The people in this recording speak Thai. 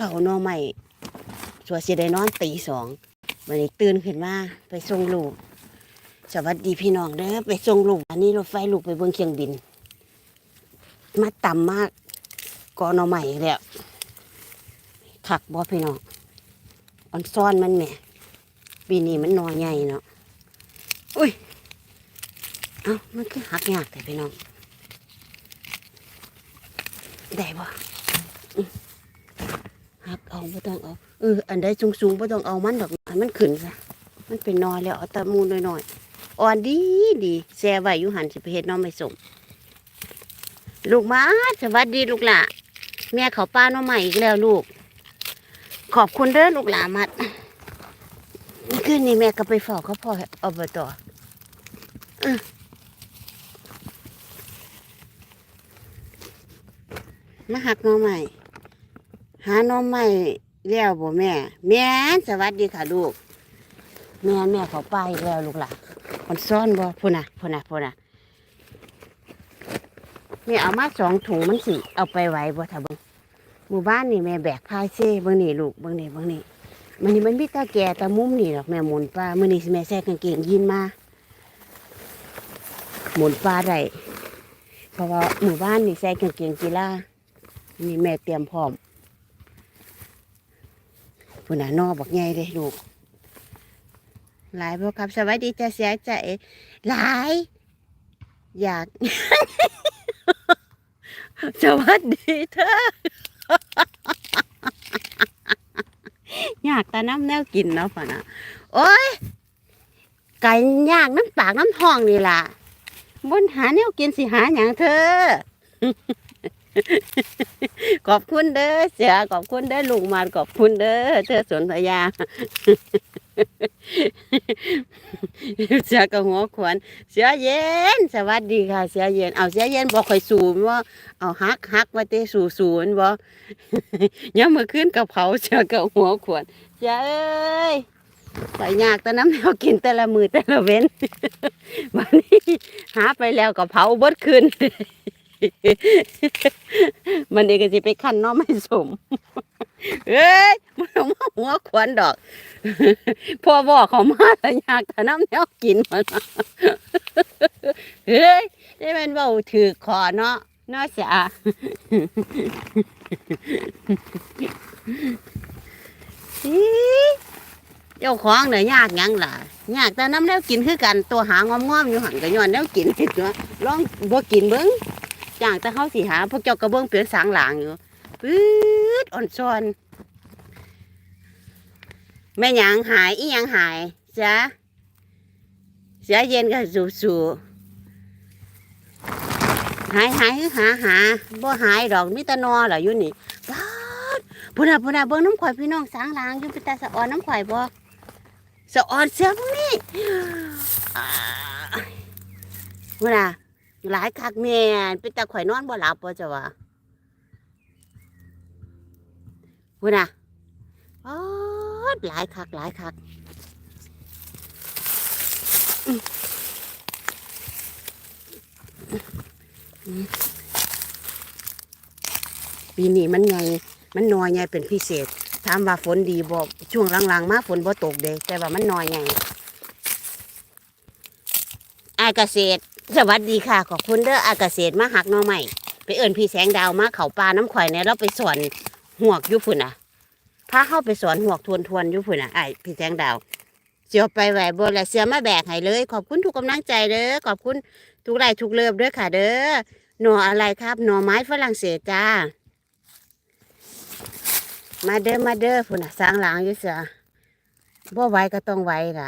เผาหน่อใหม่สัวเสิได้นอนตีสองวันนี้ตื่นขึ้นมาไปส่งลูก สวัสดีพี่น้องเด้อไปส่งลูกอันนี้รถไฟลูกไปเบิ่งเครื่องบิน มาต่ำมากกอหน่อใหม่แล้วขักบ่พี่น้องออนซ่อนมันแหม่ปีนี้มันหนอใหญ่เนาะอุ้ยเอ้ามันคือหักยากแต่พี่น้องได้บ่ หักเอาบ่ต้องเอาเอออันใดสูงๆบ่ต้องเอามันดอกอันมันขึ้นซะมันเป็นนอแล้วเอาตะมูนน้อยๆอ่อนดีดีแซ่ไว้อยู่หันสิไปเฮ็ดน้องไม่สมลูกมาสวัสดีลูกหล่ะแม่เขาป้าน้องใหม่อีกแล้วลูก ขอบคุณเด้อลูกหล่ามัดคืนนี้แม่ก็ไปฝอกเขาพ่ออบตอื้อมาหักน้องใหม่ หาน้องใหม่แล้วบ่แม่ แม่สวัสดีค่ะลูก แม่แม่เขาไปอีกแล้วลูกหล่ะมันซ่อนบ่พุ่นน่ะพุ่นน่ะพุ่นน่ะแม่เอามาสองถุงมันสิเอาไปไว้บ่ถ้าเบิ่งหมู่บ้านนี่แม่แบกพายเซ่เบิ่งนี่ลูกเบิ่งนี่เบิ่งนี่มันนี่มันมีตาแก่ตามุมนี่ดอกแม่หมุนปลามื้อนี้แม่ใส่กางเกงยีนมาหมุนปลาได้เพราะว่าหมู่บ้านนี่ใส่กางเกงกีฬานี่แม่เตรียมพร้อม พุ่นน่ะนอบักใหญ่เด้ลูกหลายบ่ครับสวัสดีจะเสียใจหลาย อยาก สวัสดีเธออยากแต่น้ำแนวกินเนาะพ่อนะโอ้ยไก่ยากน้ำปากน้ำท้องนี่ล่ะบนหาแนวกินสิหาอย่างเธอ ขอบคุณเด้อเสียขอบคุณเด้อลุงมาขอบคุณเด้อเธอสนธยาเสียกับหัวขวัญเสียเย็น สวัสดีค่ะ เสียเย็นเอาเสียเย็นบอกข่อยสูนว่าเอาฮักฮักว่าเตสูสูนบ่ยังมือขึ้นกับเผาเสียกับหัวขวัญเสียเอ้ยใส่ยากแต่น้ำแนวกินแต่ละมือแต่ละเว้นวันนี้หาไปแล้วกับเผาบดคืน มันเองก็สิไปขั้นน้อไม่สมเอ้ยมันเอมาหัวขวัญดอกพ่อบอกเขามาแล้วอยากแต่น้ำแนวกินมันเฮ้ยได้เป็นเบาถือคอเนาะเนาะจ้ะอีเจ้าของเนี่ยยากยังล่ะยากแต่น้ำแนวกินคือกันตัวหางอมๆอยู่หันก็ย้อนแนวกินเห็นตัวลองบ่กินเบิ้ง จ้างแต่เขาสิหาพวกเจ้ากระเบื้องเปลี่ยนสางหลางอยู่ปื๊ดอ่อนซอนแม่ยังหายอียังหายจ้ะเสียเย็นก็สูสูหายหายหาหาบ่หายดอกมิตรนอเหรออยู่นี่ป๊าดพุ่นน่ะพุ่นน่ะเบิ่งน้ำข่อยพี่น้องสางหลางอยู่ไปตาสะออนน้ำข่อยบ่สะออนเสียพวกนี้อ่าพุ่นน่ะ หลายคักแม่นเป็นตาข่อยนอนบ่หลับบ่จ้ะวะพุ่นน่ะป๊าดหลายคักหลายคักปีนี้มันไงมันน้อยไงเป็นพิเศษถามว่าฝนดีบ่ช่วงหลังๆ มาฝนบ่ตกเด้แต่ว่ามันน้อยไงอายเกษตร สวัสดีค่ะ ขอบคุณเด้ออายเกษมาหักหน่อใหม่ไปเอิ้นพี่แสงดาวมาเขาปลาน้ำข่อยเนี่ยเราไปสอนหวกยู่พุ่นน่ะพาเข้าไปสอนหวกทวนทวนยู่พุ่นน่ะไอพี่แสงดาว เสียวไปไหวบนและเสียมาแบกให้เลย ขอบคุณทุกกำลังใจเด้อขอบคุณทุกไลทุกเลิฟด้วยค่ะ เด้อหน่ออะไรครับหน่อไม้ฝรั่งเศสจ้า มาเด้อมาเด้อพุ่นน่ะสร้างหลังยู่เสือบ่ไหวก็ต้องไหวล่ะ